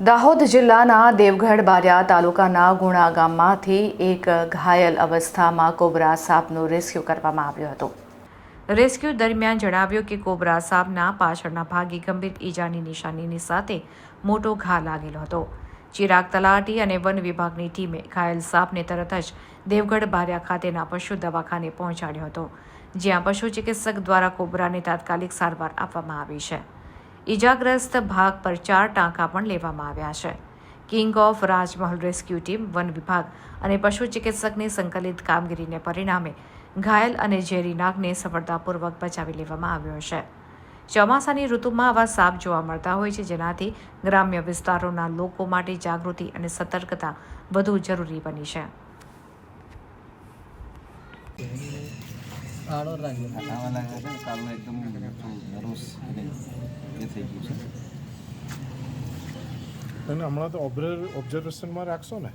દાહોદ જિલ્લાના દેવગઢ બારિયા તાલુકાના ગુણા ગામમાંથી એક ઘાયલ અવસ્થામાં કોબરા સાપનું રેસ્ક્યુ કરવામાં આવ્યું હતું. રેસ્ક્યુ દરમિયાન જણાવ્યું કે કોબરા સાપના પાછળના ભાગે ગંભીર ઈજાની નિશાનીની સાથે મોટો ઘા લાગેલો હતો. ચિરાગ તલાટી અને વન વિભાગની ટીમે ઘાયલ સાપને તરત જ દેવગઢ બારિયા ખાતેના પશુ દવાખાને પહોંચાડ્યો હતો, જ્યાં પશુ ચિકિત્સક દ્વારા કોબરાને તાત્કાલિક સારવાર આપવામાં આવી છે. ઈજાગ્રસ્ત ભાગ પર ચાર ટાંકા પણ લેવામાં આવ્યા છે. King of Rajmahal rescue team one વિભાગ અને પશુ ચિકિત્સકની સંકલિત કામગીરીને પરિણામે ઘાયલ અને ઝેરી નાગને સફળતાપૂર્વક બચાવી લેવામાં આવ્યો છે. ચોમાસાની ઋતુમાં આવા સાપ જોવા મળતા હોય છે જેનાથી ગ્રામ્ય વિસ્તારોના લોકો માટે જાગૃતિ અને સતર્કતા વધુ જરૂરી બની છે. આડો રાખજો. આવા લાગે છે કાલનો એકદમ એ થઈ ગયું છે. અને હમણાં તો ઓબ્ઝર્વેશનમાં રાખશો ને?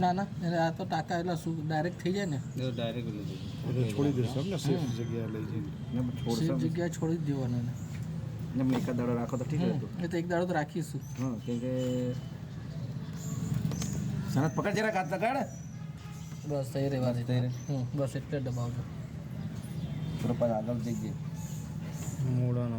ના ના આ તો ટાંકા એટલે શું ડાયરેક્ટ થઈ જાય ને? ડાયરેક્ટ છોડી દેશો એમ ને સેફ જગ્યા લઈ જઈને. સેફ જગ્યા જગ્યાએ છોડી જ દેવાનું ને ને એકાદ દાડો રાખો તો ઠીક હતું એ તો એક દાડો તો રાખીશું. હા કેમ કે સનત પકડ જરા હાથ લગાડ બસ થઈ રહેવા વાત થઈ રહે. હમ, બસ એટલે જ દબાવજો. થોડો પાછો આગળ જઈ ગઈ મોડાનો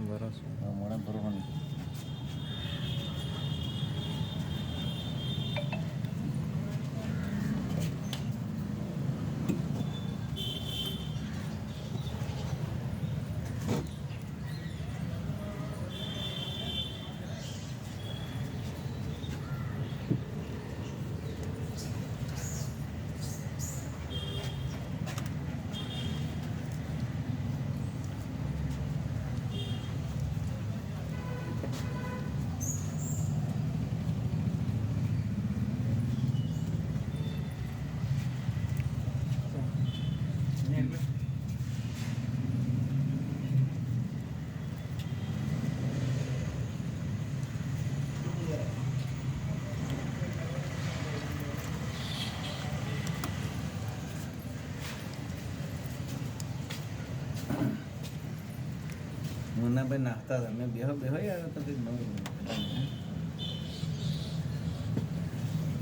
મુન્નાભાઈ નાખતા હતા. મેં બેહો બેહો યાર તો કંઈક નવું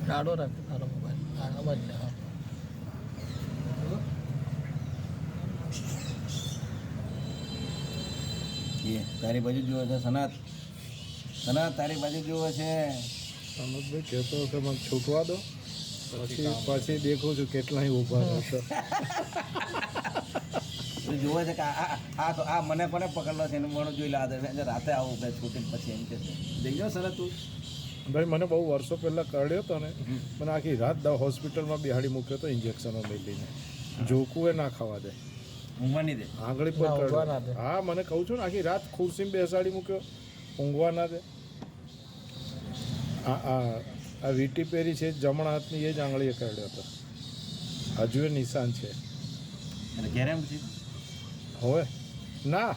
કાઢો રાખજો તારો મોબાઈલ. જ તારી બાજુ જોવે છે સનાત. સનાત તારી બાજુ જોવે છે. સનતભાઈ કહેતો હશે મને છૂટવા દો. પછી પછી દેખું છું કેટલાય ઊભા રહેશે. જુએ છે કે આ આ- આ તો આ મને કોને પકડલો છે એનું મોડું જોઈ લે આ રાતે આવું કે છૂટીને પછી એમ કે જઈ દેખજો સર તું. ભાઈ મને બહુ વર્ષો પહેલાં કરડ્યો હતો ને મને આખી રાત દવા હોસ્પિટલમાં બિહાડી મૂક્યો હતો ઇન્જેક્શનો લઈ લઈને. જોકું એ ના ખાવા દે. દે. આંગળી પર. હા મને કહું છું ને આખી રાત ખુરશીમાં બેસાડી મૂક્યો. ઊંઘવા ના દે. આ આ આ વીટી પેરી છે જમણા હાથની એ જ આંગળીએ કરડ્યો હતો. હજુ એ નિશાન છે. અને ઘેરે હવે ના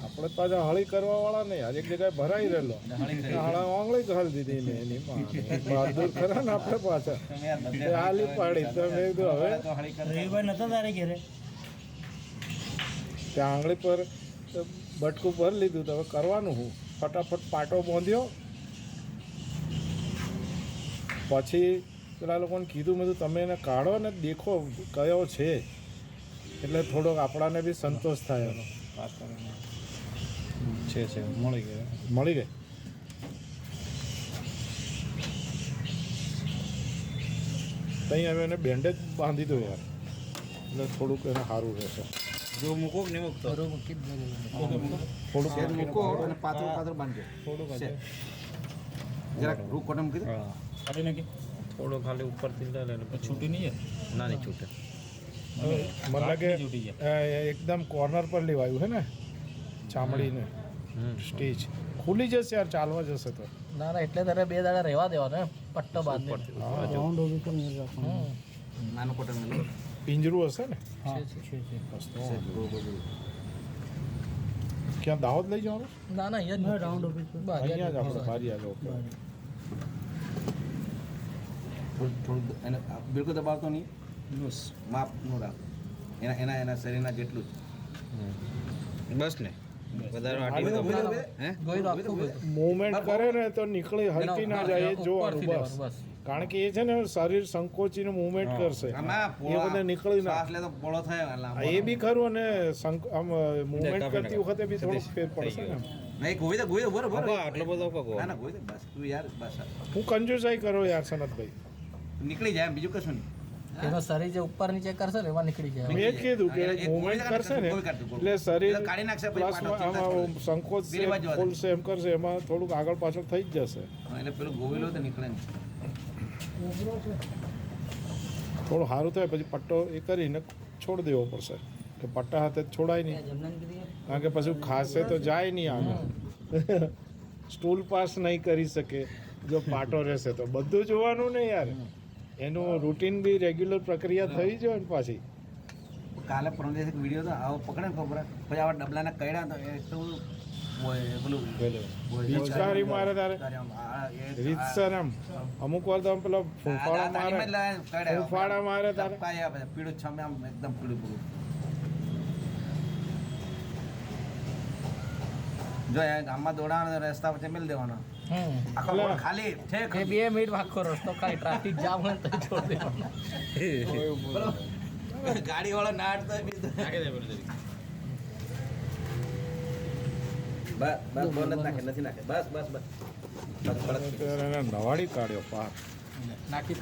આપણે પાછા હળી કરવા વાળા નહીં આજે એક જગ્યાએ ભરાઈ રહેલો. હળા આંગળી ઘાલી દીધી મેં એની બહાદુર ખરા ને આપણે પાછા. હાલી પાડી તો મેં કીધું હવે. ત્યાં આંગળી પર બટકું ભરી લીધું તો હવે કરવાનું હું. ફટાફટ પાટો બાંધ્યો. પછી પેલા લોકોને કીધું મેં તમે એને કાઢો ને દેખો કયો છે. એટલે થોડોક આપણાને બી સંતોષ થાય એનો. છે છે મળી ગયો મળી ગઈ? ત્યાં હવે એને બેન્ડેજ બાંધી દો યાર. એટલે થોડુંક એને સારું રહેશે. જો મૂકો કે નહીં મૂકતો? બરોબર મૂકી જ દેજો. થોડુંક મૂકો અને પાતળું પાતળું બાંધજો. થોડુંક જરાક રૂ કોટમ મૂકી દે? કાઢી નાખી. થોડો ખાલી ઉપરથી લે લે છૂટી નહીં ના નહીં છૂટે. મને લાગે એકદમ કોર્નર પર લેવાયું હે ને? ચામડીને. સ્ટેજ ખુલી જશે યાર ચાલવા જશે તો. ના ના એટલે તારે બે દાડા રહેવા દેવાનો પટ્ટો બાંધી નાનું મૂકી પિંજરું હશે ને? ક્યાં દાહોદ લઈ જવાનું? ના ના અહીંયા જ રાઉન્ડ ઓફિસ અહીંયા જ આપણે બારી આગળ ઓકે. થોડું થોડું એને બિલકુલ દબાવતો નહીં. માપનું રાખો. એના એના એના શરીરના જેટલું જ. બસ. ને ગોઈ રાખવું બધું. મુવમેન્ટ કરે ને તો નીકળી હલકી ના જાય જોવાનું બસ. કારણ કે એ છે ને શરીર સંકોચીને મુવમેન્ટ કરશે. એ બધે નીકળી ના. શ્વાસ લે તો પોળો થાય હા, લાંબો. એ બી ખરું અને આમ મુવમેન્ટ કરતી વખતે બી ફેર પડશે ને. નહીં ગોવી દે ગોવી દે બરો બરો આટલો બધો ના ના ગોવી બસ તું યાર બસ. હું કંજુસાઈ કરો યાર સનતભાઈ. નીકળી જાય બીજું કશું નહીં. એનો શરીર જે ઉપર નીચે કરશે ને એમાં નીકળી જાય. મેં કીધું કે મુવમેન્ટ કરશે ને. એટલે શરીર કાઢી નાખશે પ્લસમાં સંકોચ છે ખોલશે એમ કરશે એમાં થોડુંક આગળ પાછળ થઈ જ જશે. એટલે પેલું ગોવિલો તો નીકળે થોડું સારું થાય પછી પટ્ટો એ કરીને છોડી દેવો પડશે. કે પટ્ટા હાથે જ છોડાય નહીં. કારણ કે પછી ખાસે તો જાય નહીં આગળ સ્ટૂલ પાસ નહીં કરી શકે. જો પાટો રહેશે તો. બધું જોવાનું ને યાર. એનું રૂટીન બી રેગ્યુલર પ્રક્રિયા થઈ જોઈએ ને પાછી. કાલે પરમ દિવસે વીડિયો તો આવો પકડે ખબર. પછી આવા ડબલાને કડ્યા તો એટલું હોય હોય. મારે તારે. રીતસર એમ અમુક વાર તો આમ પેલા જ મારે. ફૂંફાડા મારે તારે. પીળું છમે આમ એકદમ પીળું પીળું. જો ગામમાં દોડાવાનો રસ્તા વચ્ચે મેલ દેવાનો. ખાલી? છે બે મિનિટ આખો રસ્તો ખાલી ટ્રાફિક જામ હોય ને તો છોડી દેવાનો. ગાડી વાળો ના અડતો બી બસ બસ બોલ નાખે નથી નાખે. બસ બસ બસ. બસ બસ. નવાડી કાઢ્યો પાક નાખી